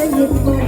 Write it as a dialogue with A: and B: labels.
A: Hazreti